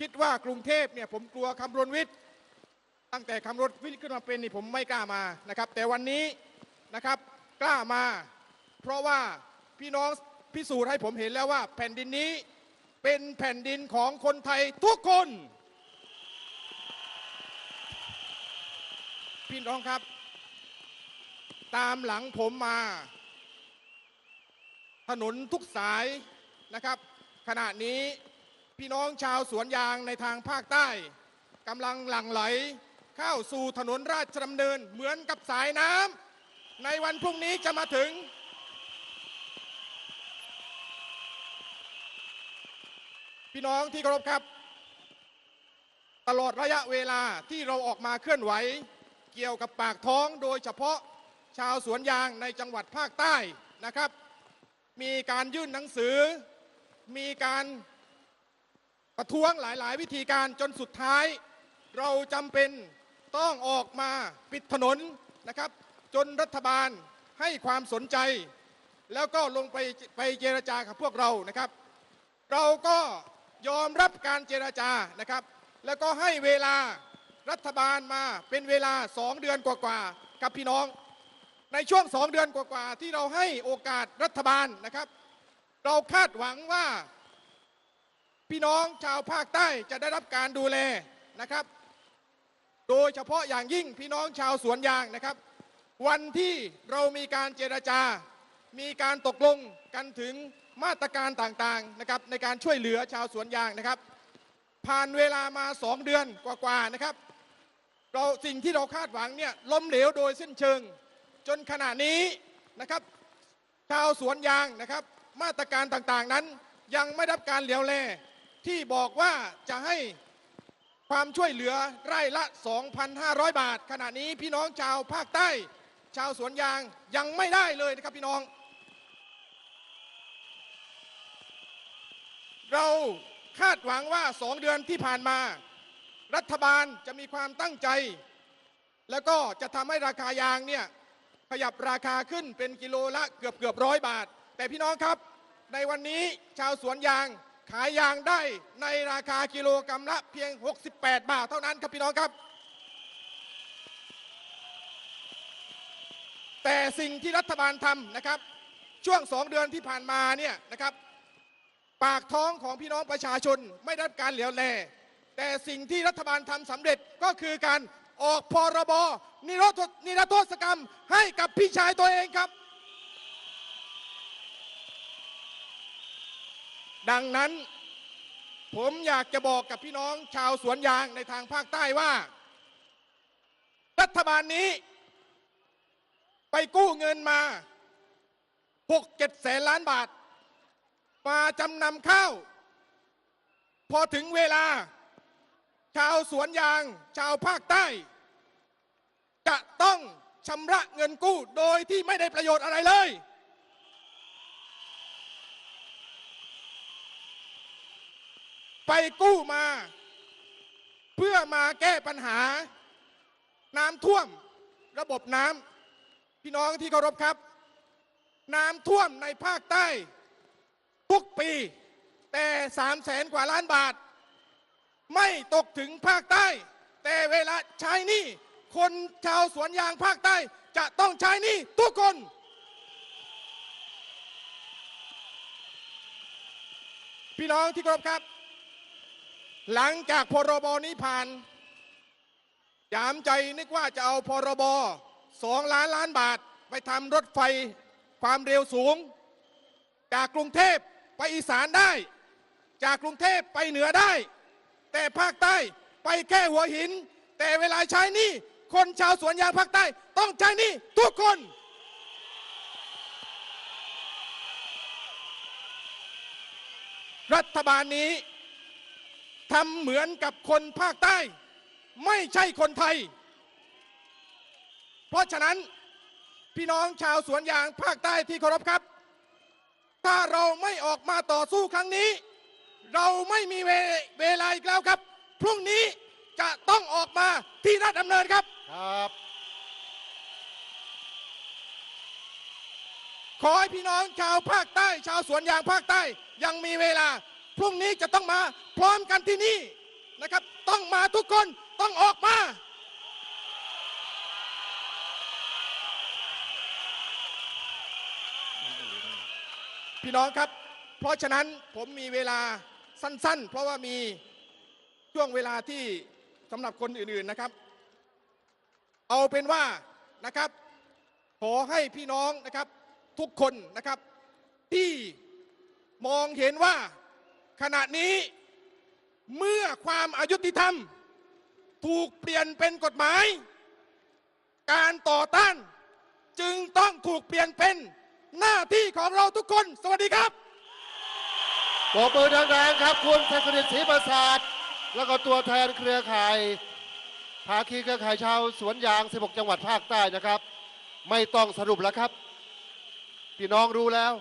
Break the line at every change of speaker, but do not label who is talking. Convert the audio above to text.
คิดว่ากรุงเทพเนี่ยผมกลัวคำรณวิทย์ ตั้งแต่คำรณวิทย์ขึ้นมาเป็นนี่ผมไม่กล้ามานะครับ แต่วันนี้นะครับกล้ามา เพราะว่าพี่น้องพิสูจน์ให้ผมเห็นแล้วว่า แผ่นดินนี้เป็นแผ่นดินของคนไทยทุกคน พี่น้องครับ ตามหลังผมมา ถนนทุกสายนะครับ ขณะนี้ พี่น้องชาวสวนยางในทางภาคใต้กำลังหลั่งไหล เข้าสู่ถนนราชดำเนินเหมือนกับสายน้ำในวันพรุ่งนี้จะมาถึง พี่น้องที่เคารพครับ ตลอดระยะเวลาที่เราออกมาเคลื่อนไหว เกี่ยวกับปากท้องโดยเฉพาะชาวสวนยางในจังหวัดภาคใต้นะครับ มีการยื่นหนังสือ มีการ ประท้วงหลาย ๆ วิธีการจนสุดท้าย เราจำเป็นต้องออกมาปิดถนนนะครับ จนรัฐบาลให้ความสนใจ แล้วก็ลงไปไปเจรจากับพวกเรานะครับ เราก็ยอมรับการเจรจานะครับ แล้วก็ให้เวลารัฐบาลมาเป็นเวลาสองเดือนกว่าๆกับพี่น้อง ในช่วงสองเดือนกว่าๆที่เราให้โอกาสรัฐบาลนะครับ เราคาดหวังว่า พี่น้องชาวภาคใต้จะได้รับการดูแลนะครับ โดยเฉพาะอย่างยิ่งพี่น้องชาวสวนยางนะครับ วันที่เรามีการเจรจา มีการตกลงกันถึงมาตรการต่างๆนะครับในการช่วยเหลือชาวสวนยางนะครับ ผ่านเวลามาสองเดือนกว่าๆนะครับ เราสิ่งที่เราคาดหวังเนี่ยล้มเหลวโดยสิ้นเชิง จนขณะนี้นะครับ ชาวสวนยางนะครับ มาตรการต่างๆนั้นยังไม่รับการเหลียวแล ที่บอกว่าจะให้ความช่วยเหลือไร่ละ 2,500 บาท ขณะนี้พี่น้องชาวภาคใต้ ชาวสวนยางยังไม่ได้เลยนะครับพี่น้อง เราคาดหวังว่าสองเดือนที่ผ่านมา รัฐบาลจะมีความตั้งใจ แล้วก็จะทำให้ราคายางเนี่ยขยับราคาขึ้นเป็นกิโลละเกือบเกือบร้อยบาท แต่พี่น้องครับ ในวันนี้ชาวสวนยาง ขายยางได้ในราคากิโลกรรัมละเพียง 68 บาทเท่านั้นครับพี่น้องครับ แต่สิ่งที่รัฐบาลทำนะครับ ช่วงสองเดือนที่ผ่านมาเนี่ยนะครับ ปากท้องของพี่น้องประชาชนไม่ได้รับการเหลียวแล แต่สิ่งที่รัฐบาลทำสำเร็จก็คือการออกพรบนิรโทษนิรโทษกรรมให้กับพี่ชายตัวเองครับ ดังนั้น ผมอยากจะบอกกับพี่น้องชาวสวนยางในทางภาคใต้ว่า รัฐบาลนี้ ไปกู้เงินมา6-7แสนล้านบาท มาจำนำข้าว พอถึงเวลา ชาวสวนยาง ชาวภาคใต้ จะต้องชำระเงินกู้โดยที่ไม่ได้ประโยชน์อะไรเลย ไปกู้มา เพื่อมาแก้ปัญหา น้ำท่วม ระบบน้ำพี่น้องที่เคารพครับ น้ำท่วมในภาคใต้ ทุกปี แต่สามแสนกว่าล้านบาท ไม่ตกถึงภาคใต้ แต่เวลาใช้นี่คนชาวสวนยางภาคใต้จะต้องใช้นี่ทุกคน พี่น้องที่เคารพครับ หลังจากพรบนี้ผ่านยามใจนึกว่าจะเอาพรบสองล้านล้านบาท ไปทำรถไฟความเร็วสูง จากกรุงเทพไปอีสานได้ จากกรุงเทพไปเหนือได้ แต่ภาคใต้ไปแค่หัวหิน แต่เวลาใช้นี่คนชาวสวนยางภาคใต้ ต้องใช้นี่ทุกคน รัฐบาลนี้ ทำเหมือนกับคนภาคใต้ ไม่ใช่คนไทย เพราะฉะนั้นพี่น้องชาวสวนยางภาคใต้ที่เคารพครับ ถ้าเราไม่ออกมาต่อสู้ครั้งนี้ เราไม่มีเวเวลาอีกแล้วครับ พรุ่งนี้จะต้องออกมาที่ราชดำเนินครับ
ครับ
ขอให้พี่น้องชาวภาคใต้ ชาวสวนยางภาคใต้ยังมีเวลา พรุ่งนี้จะต้องมาพร้อมกันที่นี่นะครับ ต้องมาทุกคนต้องออกมาพี่น้องครับ เพราะฉะนั้นผมมีเวลาสั้นๆ เพราะว่ามีช่วงเวลาที่สำหรับคนอื่นๆนะครับ เอาเป็นว่านะครับ ขอให้พี่น้องนะครับทุกคนนะครับที่มองเห็นว่า ขณะนี้เมื่อความอายุติธรรม ถูกเปลี่ยนเป็นกฎหมาย การต่อต้านจึงต้องถูกเปลี่ยนเป็นหน้าที่ของเราทุกคน สวัสดีครับ
ปรบมือดังๆครับ คุณทัศนิศรีประสาท แล้วก็ตัวแทนเครือข่ายภาคีเครือข่ายชาวสวนยาง 16 จังหวัดภาคใต้นะครับ ไม่ต้องสรุปแล้วครับ พี่น้องรู้แล้ว